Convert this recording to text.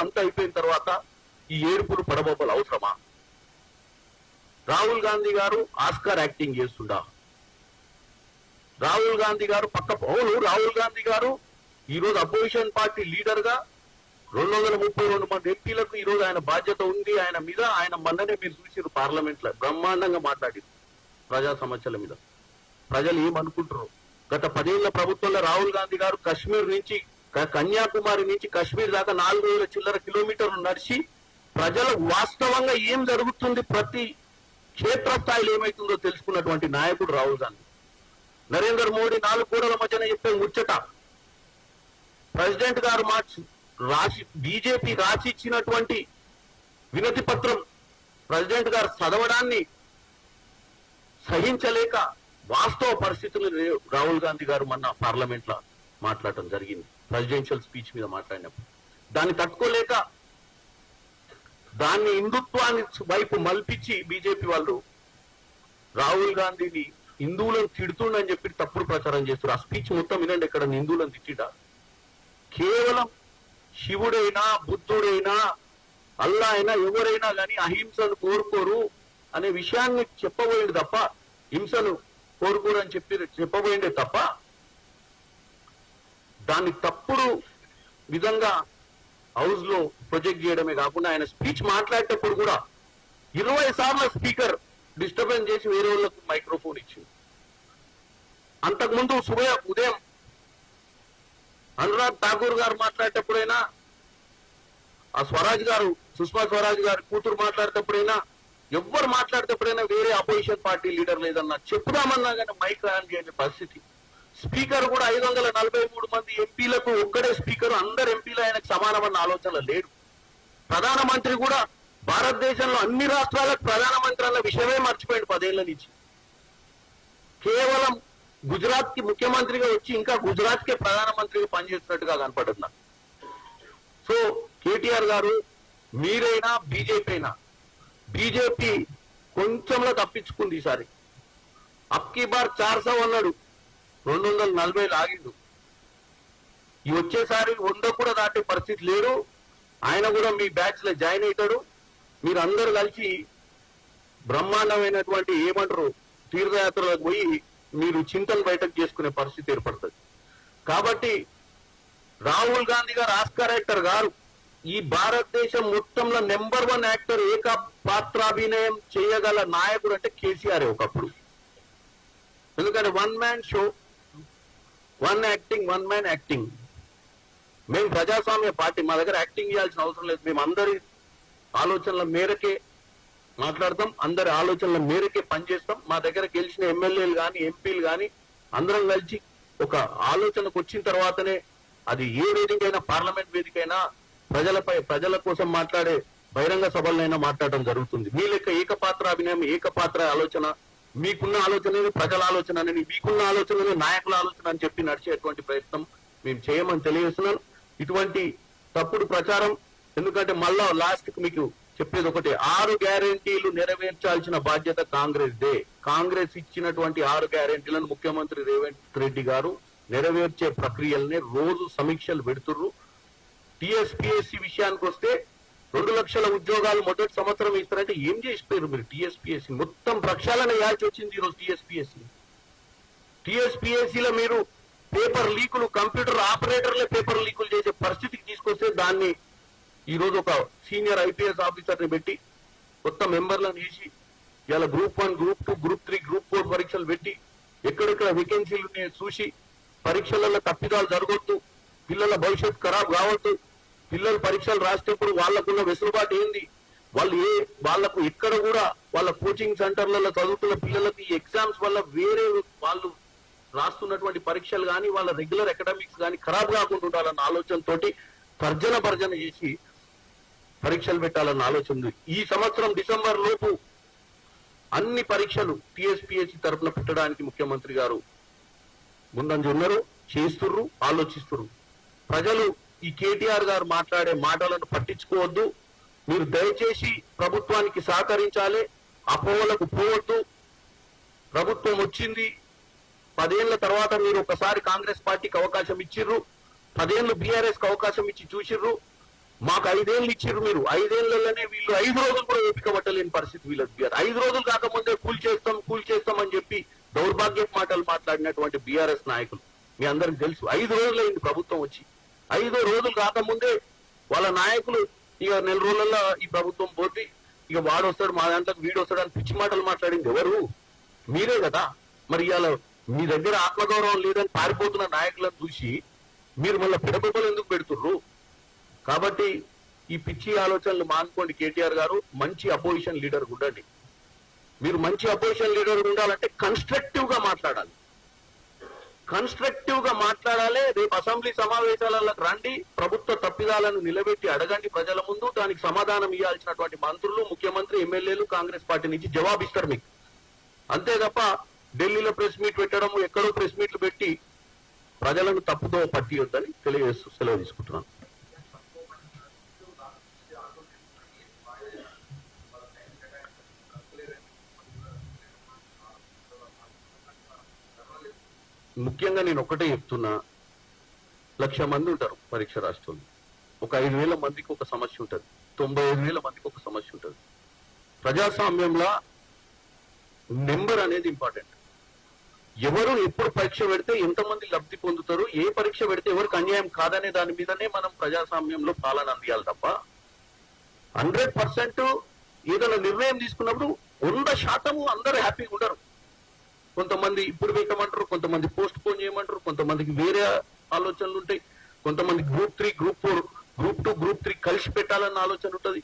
అంతా అయిపోయిన తర్వాత ఈ ఏడుపులు పడబోపలు అవసరమా? రాహుల్ గాంధీ గారు ఆస్కార్ యాక్టింగ్ చేస్తుండా? రాహుల్ గాంధీ గారు పక్క అవును రాహుల్ గాంధీ గారు ఈ రోజు అపోజిషన్ పార్టీ లీడర్గా రెండు వందల ముప్పై రెండు మంది ఎంపీలకు ఈ రోజు ఆయన బాధ్యత ఉంది. ఆయన మీద ఆయన మొన్ననే మీరు చూసారు పార్లమెంట్లో బ్రహ్మాండంగా మాట్లాడింది ప్రజా సమస్యల మీద. ప్రజలు ఏమనుకుంటారు గత పదేళ్ళ ప్రభుత్వంలో రాహుల్ గాంధీ గారు కశ్మీర్ నుంచి కన్యాకుమారి నుంచి కశ్మీర్ దాకా నాలుగు వేల చిల్లర కిలోమీటర్లు నడిచి ప్రజలు వాస్తవంగా ఏం జరుగుతుంది ప్రతి క్షేత్ర స్థాయిలో ఏమైతుందో తెలుసుకున్నటువంటి నాయకుడు రాహుల్ గాంధీ. నరేంద్ర మోడీ నాలుగు గోడల మధ్యన చెప్పే ముచ్చట. ప్రెసిడెంట్ గారు మార్చి రాసి బీజేపీ రాసి ఇచ్చినటువంటి వినతి పత్రం ప్రెసిడెంట్ గారు చదవడాన్ని సహించలేక వాస్తవ పరిస్థితులు రాహుల్ గాంధీ గారు మొన్న పార్లమెంట్లో మాట్లాడటం జరిగింది. ప్రెసిడెన్షియల్ స్పీచ్ మీద మాట్లాడినప్పుడు. దాన్ని తట్టుకోలేక దాన్ని హిందుత్వాన్ని వైపు మల్పించి బీజేపీ వాళ్ళు రాహుల్ గాంధీని హిందువులను తిడుతుండని చెప్పి తప్పుడు ప్రచారం చేస్తారు ఆ స్పీచ్ మొత్తం వినండి ఇక్కడ హిందువులను తిట్టిడా? కేవలం శివుడైనా బుద్ధుడైనా అల్లా అయినా ఎవరైనా కానీ అహింసను కోరుకోరు అనే విషయాన్ని చెప్పబోయింది తప్ప హింసను కోరుకోరు అని చెప్పి చెప్పబోయిందే తప్ప దాన్ని తప్పుడు విధంగా హౌస్లో ప్రొజెక్ట్ చేయడమే కాకుండా ఆయన స్పీచ్ మాట్లాడేటప్పుడు కూడా ఇరవై సార్ల స్పీకర్ డిస్టర్బెన్స్ చేసి వేరే వాళ్ళకు మైక్రోఫోన్ ఇచ్చింది. అంతకుముందు సుభయ ఉదయం అనురాగ్ ఠాకూర్ గారు మాట్లాడేటప్పుడైనా ఆ స్వరాజ్ గారు సుష్మా స్వరాజ్ గారు కూతురు మాట్లాడేటప్పుడైనా ఎవ్వరు మాట్లాడేటప్పుడైనా వేరే అపోజిషన్ పార్టీ లీడర్ లేదన్నా చెప్పుదామన్నా కానీ మైక్ ఆన్ చేయని పరిస్థితి. స్పీకర్ కూడా ఐదు వందల నలభై మూడు మంది ఎంపీలకు ఒక్కడే స్పీకర్ అందరు ఎంపీలు ఆయనకు సమానమన్న ఆలోచన లేడు ప్రధానమంత్రి కూడా భారతదేశంలో అన్ని రాష్ట్రాలకు ప్రధానమంత్రి అన్న విషయమే మర్చిపోయింది పదేళ్ళ నుంచి. కేవలం గుజరాత్కి ముఖ్యమంత్రిగా వచ్చి ఇంకా గుజరాత్ కే ప్రధానమంత్రిగా పనిచేస్తున్నట్టుగా కనపడుతుంది నాకు. సో కేటీఆర్ గారు మీరైనా బీజేపీ అయినా బీజేపీ కొంచెంలో తప్పించుకుంది ఈసారి. అప్కీ బార్ చార్ అన్నాడు. రెండు వందల నలభై ఆగిండు ఈ వచ్చేసారి వంద కూడా దాటే పరిస్థితి లేడు ఆయన కూడా మీ బ్యాచ్లో జాయిన్ అవుతాడు మీరు అందరు కలిసి బ్రహ్మాండమైనటువంటి ఏమంటారు తీర్థయాత్రలకు పోయి మీరు చింతలు బయటకు చేసుకునే పరిస్థితి ఏర్పడుతుంది. కాబట్టి రాహుల్ గాంధీ గారు ఆస్కార్ యాక్టర్ గారు ఈ భారతదేశం మొత్తంలో నెంబర్ వన్ యాక్టర్ ఏక పాత్రాభినయం చేయగల నాయకుడు అంటే కేసీఆర్ ఒకప్పుడు. ఎందుకంటే one man show one acting one man acting మేము ప్రజాస్వామ్య పార్టీ మా దగ్గర యాక్టింగ్ చేయాల్సిన అవసరం లేదు. మేము అందరి ఆలోచనల మేరకే మాట్లాడతాం అందరి ఆలోచనల మేరకే పనిచేస్తాం. మా దగ్గర గెలిచిన ఎమ్మెల్యేలు కానీ ఎంపీలు కానీ అందరం కలిసి ఒక ఆలోచనకు వచ్చిన తర్వాతనే అది ఏ వేదికైనా పార్లమెంట్ వేదికైనా ప్రజలపై ప్రజల కోసం మాట్లాడే బహిరంగ సభలనైనా మాట్లాడడం జరుగుతుంది. మీ లెక్క ఏకపాత్ర అభినయం ఏకపాత్ర ఆలోచన మీకున్న ఆలోచన ప్రజల ఆలోచన అనేది మీకున్న ఆలోచన నాయకుల ఆలోచన అని చెప్పి నడిచేటువంటి ప్రయత్నం మేము చేయమని తెలియజేస్తున్నాను. ఇటువంటి తప్పుడు ప్రచారం ఎందుకంటే మళ్ళా లాస్ట్కి మీకు చెప్పేది ఒకటి ఆరు గ్యారెంటీలు నెరవేర్చాల్సిన బాధ్యత కాంగ్రెస్ దే కాంగ్రెస్ ఇచ్చినటువంటి ఆరు గ్యారెంటీలను ముఖ్యమంత్రి రేవంత్ రెడ్డి గారు నెరవేర్చే ప్రక్రియల్ని రోజు సమీక్షలు పెడుతుర్రు. టిఎస్పిఎస్సి విషయానికి వస్తే రెండు లక్షల ఉద్యోగాలు మొదటి సంవత్సరం ఇస్తారంటే ఏం చేసిపోయారు మీరు టిఎస్పిఎస్సి? మొత్తం ప్రక్షాళన చేయాల్సి వచ్చింది ఈరోజు టిఎస్పిఎస్సి. టిఎస్పిఎస్సిలో మీరు పేపర్ లీకులు కంప్యూటర్ ఆపరేటర్లే పేపర్ లీకులు చేసే పరిస్థితికి తీసుకొస్తే దాన్ని ఈరోజు ఒక సీనియర్ ఐపీఎస్ ఆఫీసర్ని పెట్టి కొత్త మెంబర్లను వేసి ఇలా group one group two group three group four పరీక్షలు పెట్టి ఎక్కడెక్కడ వేకెన్సీలు చూసి పరీక్షలలో తప్పిదాలు జరగొద్దు పిల్లల భవిష్యత్తు ఖరాబ్ కావద్దు పిల్లలు పరీక్షలు రాసేటప్పుడు వాళ్ళకున్న వెసులుబాటు ఏంది? వాళ్ళు ఏ వాళ్ళకు ఎక్కడ కూడా వాళ్ళ కోచింగ్ సెంటర్లలో చదువుతున్న పిల్లలకు ఈ ఎగ్జామ్స్ వల్ల వేరే వాళ్ళు రాస్తున్నటువంటి పరీక్షలు కానీ వాళ్ళ రెగ్యులర్ అకాడమిక్స్ కానీ ఖరాబ్ కాకుండా ఉండాలన్న ఆలోచనతోటి తర్జన భర్జన చేసి పరీక్షలు పెట్టాలన్న ఆలోచన ఉంది. ఈ సంవత్సరం డిసెంబర్ లోపు అన్ని పరీక్షలు టిఎస్పిఎస్సి తరఫున పెట్టడానికి ముఖ్యమంత్రి గారు ముందంజ ఉన్నారు చేస్తుర్రు ఆలోచిస్తుర్రు. ప్రజలు ఈ కేటీఆర్ గారు మాట్లాడే మాటలను పట్టించుకోవద్దు. మీరు దయచేసి ప్రభుత్వానికి సహకరించాలి. అపోహలకు పోవద్దు. ప్రభుత్వం వచ్చింది. పదేళ్ళ తర్వాత మీరు ఒకసారి కాంగ్రెస్ పార్టీకి అవకాశం ఇచ్చిర్రు. పదేళ్ళు బీఆర్ఎస్కి అవకాశం ఇచ్చి చూసిర్రు. మాకు ఐదేళ్ళు ఇచ్చిర్రు మీరు. ఐదేళ్ళలోనే వీళ్ళు ఐదు రోజులు కూడా ఓపిక పట్టలేని పరిస్థితి వీళ్ళకి బీఆర్ ఐదు రోజులు కాకముందే కూల్ చేస్తాం కూల్ చేస్తాం అని చెప్పి దౌర్భాగ్యపు మాటలు మాట్లాడినటువంటి బీఆర్ఎస్ నాయకులు. మీ అందరికి తెలుసు ఐదు రోజులైంది ప్రభుత్వం వచ్చి. ఐదో రోజులు కాకముందే వాళ్ళ నాయకులు ఇక నెల రోజులలో ఈ ప్రభుత్వం పోతే ఇక వాడు వస్తాడు మా దాంట్లోకి వీడు వస్తాడు అని పిచ్చి మాటలు మాట్లాడింది ఎవరు? మీరే కదా. మరి ఇవాళ మీ దగ్గర ఆత్మగౌరవం లేదని పారిపోతున్న నాయకులను చూసి మీరు మళ్ళీ పిడబొబ్బలు ఎందుకు పెడుతుర్రు? కాబట్టి ఈ పిచ్చి ఆలోచనలు మానుకోండి కేటీఆర్ గారు. మంచి అపోజిషన్ లీడర్ ఉండండి. మీరు మంచి అపోజిషన్ లీడర్ ఉండాలంటే కన్స్ట్రక్టివ్గా మాట్లాడాలి. కన్స్ట్రక్టివ్గా మాట్లాడాలి. రేపు అసెంబ్లీ సమావేశాలకు రండి. ప్రభుత్వ తప్పిదాలను నిలబెట్టి అడగండి ప్రజల ముందు. దానికి సమాధానం ఇవ్వాల్సినటువంటి మంత్రులు ముఖ్యమంత్రి ఎమ్మెల్యేలు కాంగ్రెస్ పార్టీ నుంచి జవాబిస్తారు మీకు. అంతే తప్ప ఢిల్లీలో ప్రెస్ మీట్ పెట్టడం ఎక్కడో ప్రెస్ మీట్లు పెట్టి ప్రజలను తప్పుదో పట్టియొద్దని తెలియజేస్తూ సెలవు తీసుకుంటున్నాను. ముఖ్యంగా నేను ఒకటే చెప్తున్నా. లక్ష మంది ఉంటారు పరీక్ష రాష్ట్రంలో ఒక ఐదు వేల మందికి ఒక సమస్య ఉంటుంది. తొంభై ఐదు వేల మందికి ఒక సమస్య ఉంటుంది. ప్రజాస్వామ్యంలో నెంబర్ అనేది ఇంపార్టెంట్. ఎవరు ఎప్పుడు పరీక్ష పెడితే ఎంతమంది లబ్ధి పొందుతారు ఏ పరీక్ష పెడితే ఎవరికి అన్యాయం కాదనే దాని మీదనే మనం ప్రజాస్వామ్యంలో పాలన అందియాలి తప్ప హండ్రెడ్ పర్సెంట్ ఏదైనా నిర్ణయం తీసుకున్నప్పుడు వంద శాతము అందరూ హ్యాపీగా ఉండరు. కొంతమంది ఇప్పుడు పెట్టమంటారు కొంతమంది పోస్ట్ పోన్ చేయమంటారు కొంతమందికి వేరే ఆలోచనలు ఉంటాయి. కొంతమంది group three group four group two group three కలిసి పెట్టాలన్న ఆలోచన ఉంటుంది.